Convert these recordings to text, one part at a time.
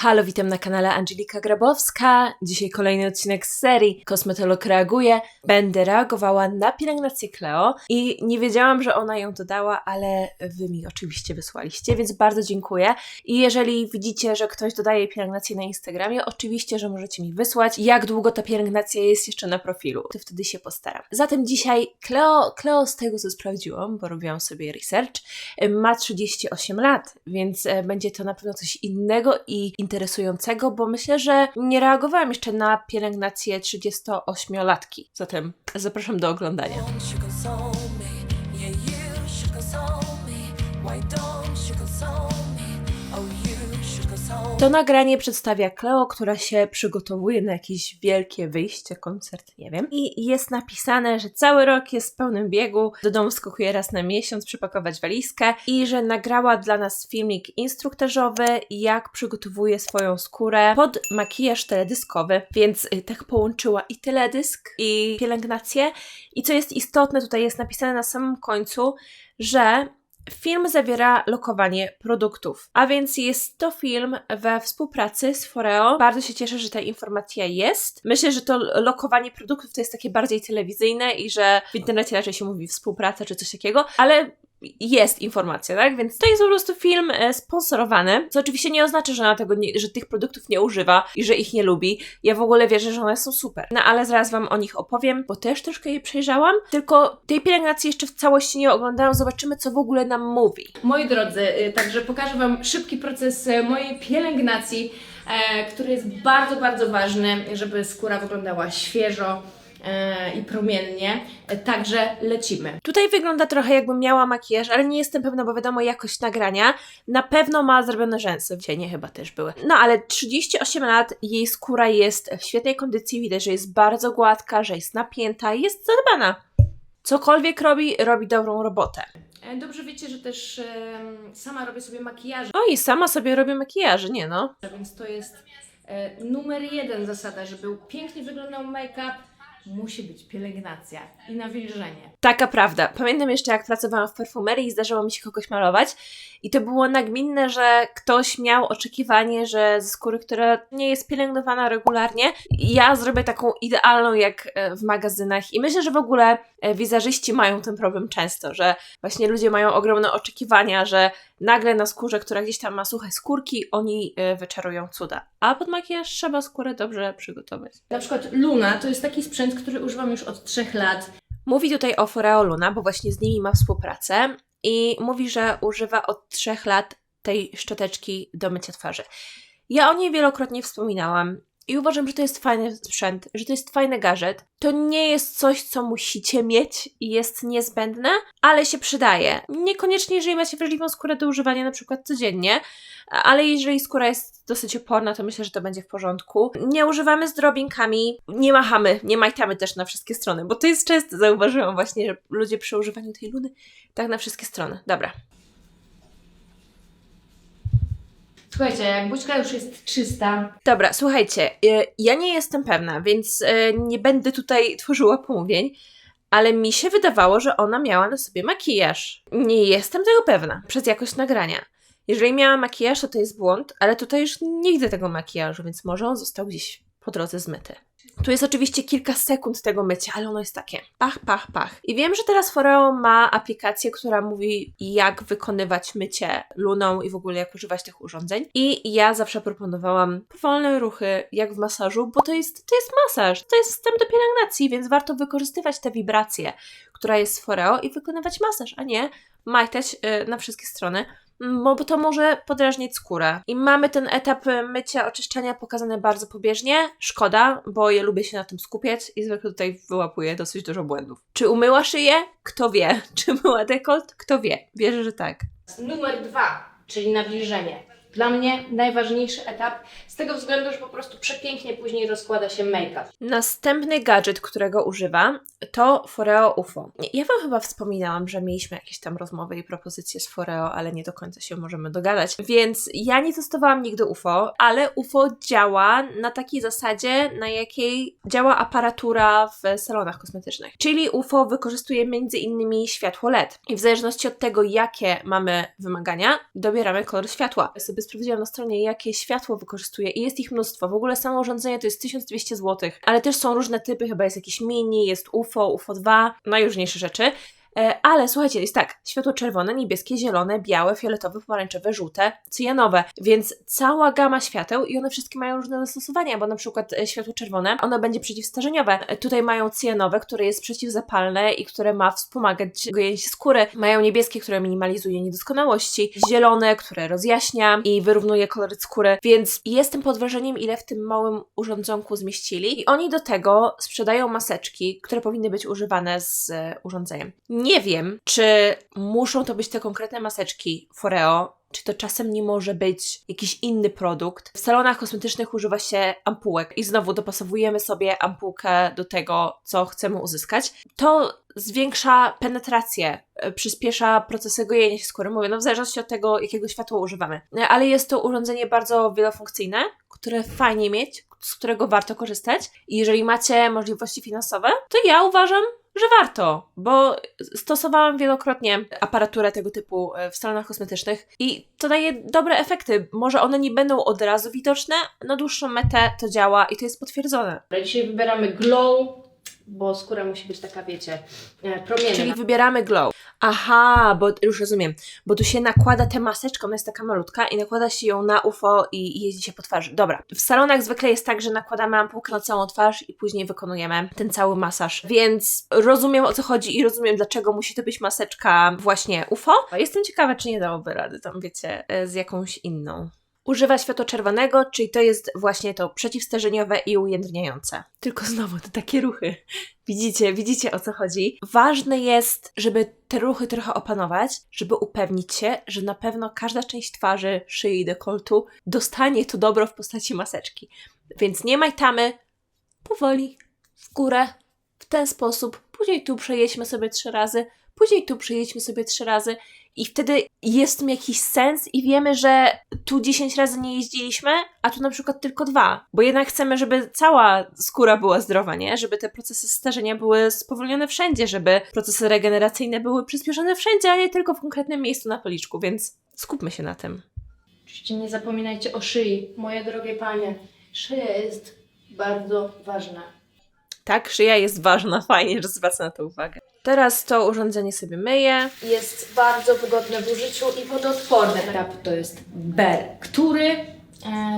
Halo, witam na kanale Angelika Grabowska. Dzisiaj kolejny odcinek z serii Kosmetolog reaguje. Będę reagowała na pielęgnację Cleo i nie wiedziałam, że ona ją dodała, ale wy mi oczywiście wysłaliście, więc bardzo dziękuję. I jeżeli widzicie, że ktoś dodaje pielęgnację na Instagramie, oczywiście, że możecie mi wysłać, jak długo ta pielęgnacja jest jeszcze na profilu. To wtedy się postaram. Zatem dzisiaj Cleo, Cleo z tego co sprawdziłam, bo robiłam sobie research, ma 38 lat, więc e, będzie to na pewno coś innego i interesującego, bo myślę, że nie reagowałam jeszcze na pielęgnację 38-latki. Zatem zapraszam do oglądania. To nagranie przedstawia Cleo, która się przygotowuje na jakieś wielkie wyjście, koncert, nie wiem. I jest napisane, że cały rok jest w pełnym biegu, do domu skakuje raz na miesiąc, przypakować walizkę i że nagrała dla nas filmik instruktażowy, jak przygotowuje swoją skórę pod makijaż teledyskowy, więc y, tak połączyła i teledysk, i pielęgnację. I co jest istotne, tutaj jest napisane na samym końcu, że Film zawiera lokowanie produktów, a więc jest to film we współpracy z Foreo. Bardzo się cieszę, że ta informacja jest. Myślę, że to lokowanie produktów to jest takie bardziej telewizyjne i że w internecie raczej się mówi współpraca czy coś takiego, ale jest informacja, tak? Więc to jest po prostu film e, sponsorowany, co oczywiście nie oznacza, że ona tego nie, że tych produktów nie używa i że ich nie lubi. Ja w ogóle wierzę, że one są super. No ale zaraz Wam o nich opowiem, bo też troszkę je przejrzałam, tylko tej pielęgnacji jeszcze w całości nie oglądałam. Zobaczymy, co w ogóle nam mówi. Moi drodzy, y, także pokażę Wam szybki proces y, mojej pielęgnacji, e, który jest bardzo, bardzo ważny, żeby skóra wyglądała świeżo i promiennie. E, Także lecimy. Tutaj wygląda trochę jakbym miała makijaż, ale nie jestem pewna, bo wiadomo jakość nagrania. Na pewno ma zrobione rzęsy. Cienie chyba też były. No ale 38 lat, jej skóra jest w świetnej kondycji, widać, że jest bardzo gładka, że jest napięta, jest zadbana. Cokolwiek robi, robi dobrą robotę. E, Dobrze wiecie, że też sama robię sobie makijaże, O i sama sobie robi makijaże, nie no. więc to jest e, numer jeden zasada, żeby pięknie wyglądał make-up, musi być pielęgnacja i nawilżenie. Taka prawda. Pamiętam jeszcze, jak pracowałam w perfumerii i zdarzyło mi się kogoś malować, i to było nagminne, że ktoś miał oczekiwanie, że ze skóry, która nie jest pielęgnowana regularnie, ja zrobię taką idealną jak e, w magazynach. I myślę, że w ogóle e, wizażyści mają ten problem często, że właśnie ludzie mają ogromne oczekiwania, że nagle na skórze, która gdzieś tam ma suche skórki, oni e, wyczarują cuda. A pod makijaż trzeba skórę dobrze przygotować. Na przykład Luna to jest taki sprzęt, który używam już od trzech lat. Mówi tutaj o Foreo Luna, bo właśnie z nimi ma współpracę i mówi, że używa od trzech lat tej szczoteczki do mycia twarzy. Ja o niej wielokrotnie wspominałam i uważam, że to jest fajny sprzęt, że to jest fajny gadżet. To nie jest coś, co musicie mieć i jest niezbędne, ale się przydaje. Niekoniecznie, jeżeli macie wrażliwą skórę do używania na przykład codziennie, ale jeżeli skóra jest dosyć oporna, to myślę, że to będzie w porządku. Nie używamy z drobinkami, nie machamy, nie majtamy też na wszystkie strony, bo to jest często, zauważyłam właśnie, że ludzie przy używaniu tej luny tak na wszystkie strony. Dobra. Słuchajcie, jak buźka już jest czysta, Dobra, słuchajcie, y, ja nie jestem pewna, więc y, nie będę tutaj tworzyła pomówień, ale mi się wydawało, że ona miała na sobie makijaż. Nie jestem tego pewna przez jakość nagrania. Jeżeli miała makijaż, to to jest błąd, ale tutaj już nie widzę tego makijażu, więc może on został gdzieś po drodze zmyty. Tu jest oczywiście kilka sekund tego mycia, ale ono jest takie pach, pach, pach. I wiem, że teraz Foreo ma aplikację, która mówi, jak wykonywać mycie luną i w ogóle jak używać tych urządzeń. I ja zawsze proponowałam powolne ruchy, jak w masażu, bo to jest, to jest masaż, to jest wstęp do pielęgnacji, więc warto wykorzystywać tę wibrację, która jest z Foreo i wykonywać masaż, a nie majtać y, na wszystkie strony bo to może podrażnić skórę. I mamy ten etap y, mycia, oczyszczania pokazany bardzo pobieżnie. Szkoda, bo ja lubię się na tym skupiać i zwykle tutaj wyłapuję dosyć dużo błędów. Czy umyła szyję? Kto wie. Czy myła dekolt? Kto wie. Wierzę, że tak. Numer dwa, czyli nawilżenie. Dla mnie najważniejszy etap, z tego względu, że po prostu przepięknie później rozkłada się make-up. Następny gadżet, którego używam, to Foreo UFO. Ja Wam chyba wspominałam, że mieliśmy jakieś tam rozmowy i propozycje z Foreo, ale nie do końca się możemy dogadać. Więc ja nie testowałam nigdy UFO, ale UFO działa na takiej zasadzie, na jakiej działa aparatura w salonach kosmetycznych. Czyli UFO wykorzystuje między innymi światło LED. I w zależności od tego, jakie mamy wymagania, dobieramy kolor światła. Sobie sprawdziłam na stronie, jakie światło wykorzystuje i jest ich mnóstwo. W ogóle samo urządzenie to jest 1200 zł, ale też są różne typy, chyba jest jakiś mini, jest UFO, UFO 2, najróżniejsze rzeczy. E, Ale słuchajcie, jest tak, światło czerwone, niebieskie, zielone, białe, fioletowe, pomarańczowe, żółte, cyjanowe, więc cała gama świateł i one wszystkie mają różne zastosowania, bo na przykład e, światło czerwone, ono będzie przeciwstarzeniowe. E, Tutaj mają cyjanowe, które jest przeciwzapalne i które ma wspomagać gojenie skóry. Mają niebieskie, które minimalizuje niedoskonałości, zielone, które rozjaśnia i wyrównuje kolory skóry, więc jestem pod wrażeniem, ile w tym małym urządzonku zmieścili i oni do tego sprzedają maseczki, które powinny być używane z urządzeniem. Nie wiem, czy muszą to być te konkretne maseczki Foreo, czy to czasem nie może być jakiś inny produkt. W salonach kosmetycznych używa się ampułek i znowu dopasowujemy sobie ampułkę do tego, co chcemy uzyskać. To zwiększa penetrację, e, przyspiesza procesy gojenia się skóry, mówię, no w zależności od tego, jakiego światła używamy. E, Ale jest to urządzenie bardzo wielofunkcyjne, które fajnie mieć, z którego warto korzystać. I jeżeli macie możliwości finansowe, to ja uważam, że warto, bo stosowałam wielokrotnie aparaturę tego typu e, w salonach kosmetycznych i to daje dobre efekty. Może one nie będą od razu widoczne, na dłuższą metę to działa i to jest potwierdzone. Dzisiaj wybieramy glow, bo skóra musi być taka, wiecie, e, promienna. Czyli wybieramy glow. Aha, bo już rozumiem, bo tu się nakłada tę maseczkę, ona jest taka malutka i nakłada się ją na UFO i, jeździ się po twarzy. Dobra, w salonach zwykle jest tak, że nakładamy ampułkę na całą twarz i później wykonujemy ten cały masaż, więc rozumiem o co chodzi i rozumiem dlaczego musi to być maseczka właśnie UFO. Jestem ciekawa, czy nie dałoby rady tam, wiecie, e, z jakąś inną. Używa światła czerwonego, czyli to jest właśnie to przeciwstarzeniowe i ujędrniające. Tylko znowu te takie ruchy. Widzicie, widzicie o co chodzi. Ważne jest, żeby te ruchy trochę opanować, żeby upewnić się, że na pewno każda część twarzy, szyi i dekoltu dostanie to dobro w postaci maseczki. Więc nie majtamy, powoli, w górę, w ten sposób. Później tu przejedźmy sobie trzy razy, później tu przejedźmy sobie trzy razy i wtedy jest tym jakiś sens i wiemy, że tu 10 razy nie jeździliśmy, a tu na przykład tylko dwa. Bo jednak chcemy, żeby cała skóra była zdrowa, nie? Żeby te procesy starzenia były spowolnione wszędzie, żeby procesy regeneracyjne były przyspieszone wszędzie, a nie tylko w konkretnym miejscu na policzku, więc skupmy się na tym. Oczywiście nie zapominajcie o szyi, moje drogie panie. Szyja jest bardzo ważna. Tak, szyja jest ważna, fajnie, że zwraca na to uwagę. Teraz to urządzenie sobie myję. Jest bardzo wygodne w użyciu i wodoodporne. Tap to jest ber, który e,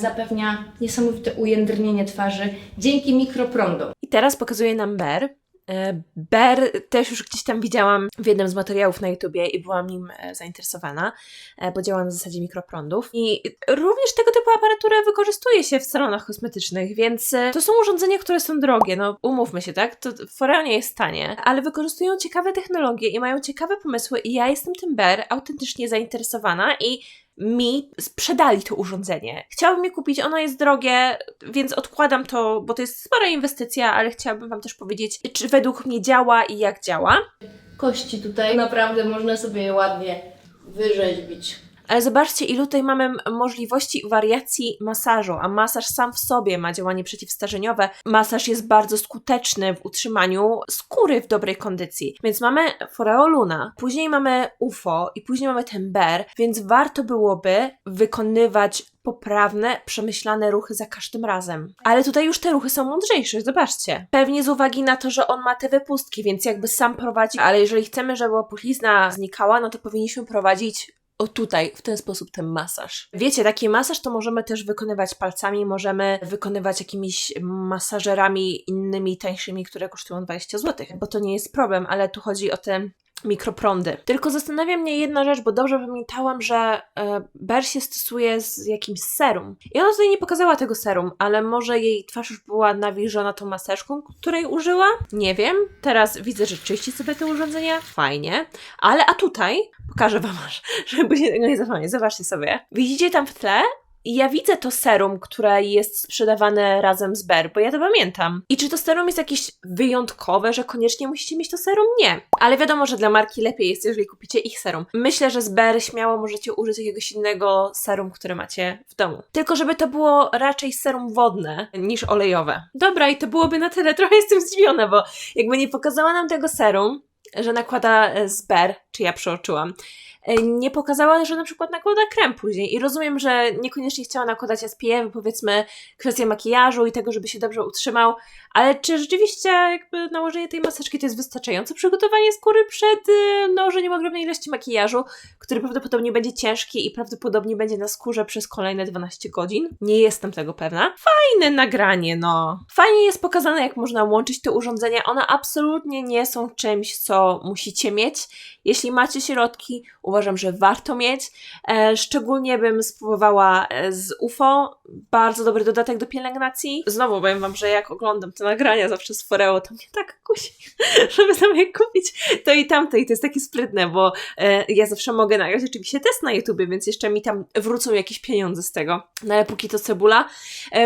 zapewnia niesamowite ujędrnienie twarzy dzięki mikroprądom. I teraz pokazuje nam Ber. E, Ber też już gdzieś tam widziałam w jednym z materiałów na YouTubie i byłam nim e, zainteresowana, e, bo działa na zasadzie mikroprądów. I również tego typu aparaturę wykorzystuje się w salonach kosmetycznych, więc to są urządzenia, które są drogie, no umówmy się, tak? To Foreo nie jest tanie, ale wykorzystują ciekawe technologie i mają ciekawe pomysły i ja jestem tym Ber autentycznie zainteresowana i mi sprzedali to urządzenie. Chciałabym je kupić, ono jest drogie, więc odkładam to, bo to jest spora inwestycja, ale chciałabym Wam też powiedzieć, czy według mnie działa i jak działa. Kości tutaj naprawdę można sobie je ładnie wyrzeźbić. Ale zobaczcie, ilu tutaj mamy możliwości wariacji masażu, a masaż sam w sobie ma działanie przeciwstarzeniowe. Masaż jest bardzo skuteczny w utrzymaniu skóry w dobrej kondycji. Więc mamy Foreo Luna, później mamy UFO i później mamy ten Ber, więc warto byłoby wykonywać poprawne, przemyślane ruchy za każdym razem. Ale tutaj już te ruchy są mądrzejsze, zobaczcie. Pewnie z uwagi na to, że on ma te wypustki, więc jakby sam prowadzi, ale jeżeli chcemy, żeby opuchlizna znikała, no to powinniśmy prowadzić o tutaj, w ten sposób ten masaż. Wiecie, taki masaż to możemy też wykonywać palcami, możemy wykonywać jakimiś masażerami innymi, tańszymi, które kosztują 20 zł, bo to nie jest problem, ale tu chodzi o te mikroprądy. Tylko zastanawia mnie jedna rzecz, bo dobrze pamiętałam, że e, Ber się stosuje z jakimś serum. I ona tutaj nie pokazała tego serum, ale może jej twarz już była nawilżona tą maseczką, której użyła? Nie wiem. Teraz widzę, że czyści sobie te urządzenia. Fajnie. Ale a tutaj pokażę wam, aż, żeby się tego nie zapomnieć. Zobaczcie sobie. Widzicie tam w tle? I ja widzę to serum, które jest sprzedawane razem z Ber, bo ja to pamiętam. I czy to serum jest jakieś wyjątkowe, że koniecznie musicie mieć to serum? Nie. Ale wiadomo, że dla marki lepiej jest, jeżeli kupicie ich serum. Myślę, że z Ber śmiało możecie użyć jakiegoś innego serum, które macie w domu. Tylko żeby to było raczej serum wodne niż olejowe. Dobra, i to byłoby na tyle. Trochę jestem zdziwiona, bo jakby nie pokazała nam tego serum, że nakłada e, z Ber, czy ja przeoczyłam. E, Nie pokazała, że na przykład nakłada krem później i rozumiem, że niekoniecznie chciała nakładać SPF, powiedzmy kwestia makijażu i tego, żeby się dobrze utrzymał, ale czy rzeczywiście jakby nałożenie tej maseczki to jest wystarczające przygotowanie skóry przed y, nałożeniem ogromnej ilości makijażu, który prawdopodobnie będzie ciężki i prawdopodobnie będzie na skórze przez kolejne 12 godzin? Nie jestem tego pewna. Fajne nagranie, no. Fajnie jest pokazane, jak można łączyć te urządzenia. One absolutnie nie są czymś, co musicie mieć. Jeśli macie środki, uważam, że warto mieć. E, szczególnie bym spróbowała e, z UFO. Bardzo dobry dodatek do pielęgnacji. Znowu powiem Wam, że jak oglądam te nagrania zawsze z Foreo, to mnie tak kusi, żeby sobie kupić to i tamto. I to jest takie sprytne, bo e, ja zawsze mogę nagrać oczywiście test na YouTubie, więc jeszcze mi tam wrócą jakieś pieniądze z tego. No ale póki to cebula.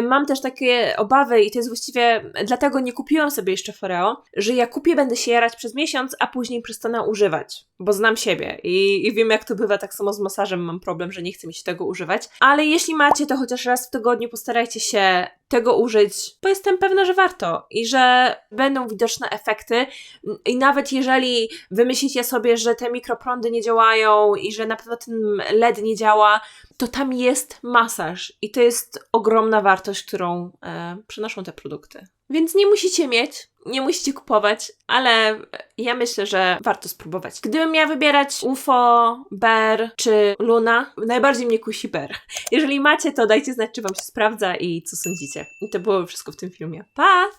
Mam też takie obawy i to jest właściwie, dlatego nie kupiłam sobie jeszcze Foreo, że ja kupię, będę się jarać przez miesiąc, a później przestanę używać, bo znam siebie i, i wiem jak to bywa, tak samo z masażem mam problem, że nie chcę mi się tego używać, ale jeśli macie, to chociaż raz w tygodniu postarajcie się tego użyć, bo jestem pewna, że warto i że będą widoczne efekty i nawet jeżeli wymyślicie sobie, że te mikroprądy nie działają i że na pewno ten LED nie działa, to tam jest masaż i to jest ogromna wartość, którą e, przynoszą te produkty. Więc nie musicie mieć, nie musicie kupować, ale ja myślę, że warto spróbować. Gdybym miała wybierać UFO, Bear czy Luna, najbardziej mnie kusi Bear. Jeżeli macie, to dajcie znać, czy wam się sprawdza i co sądzicie. I to było wszystko w tym filmie. Pa!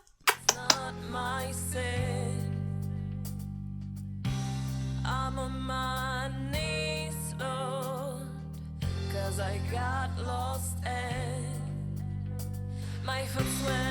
my foot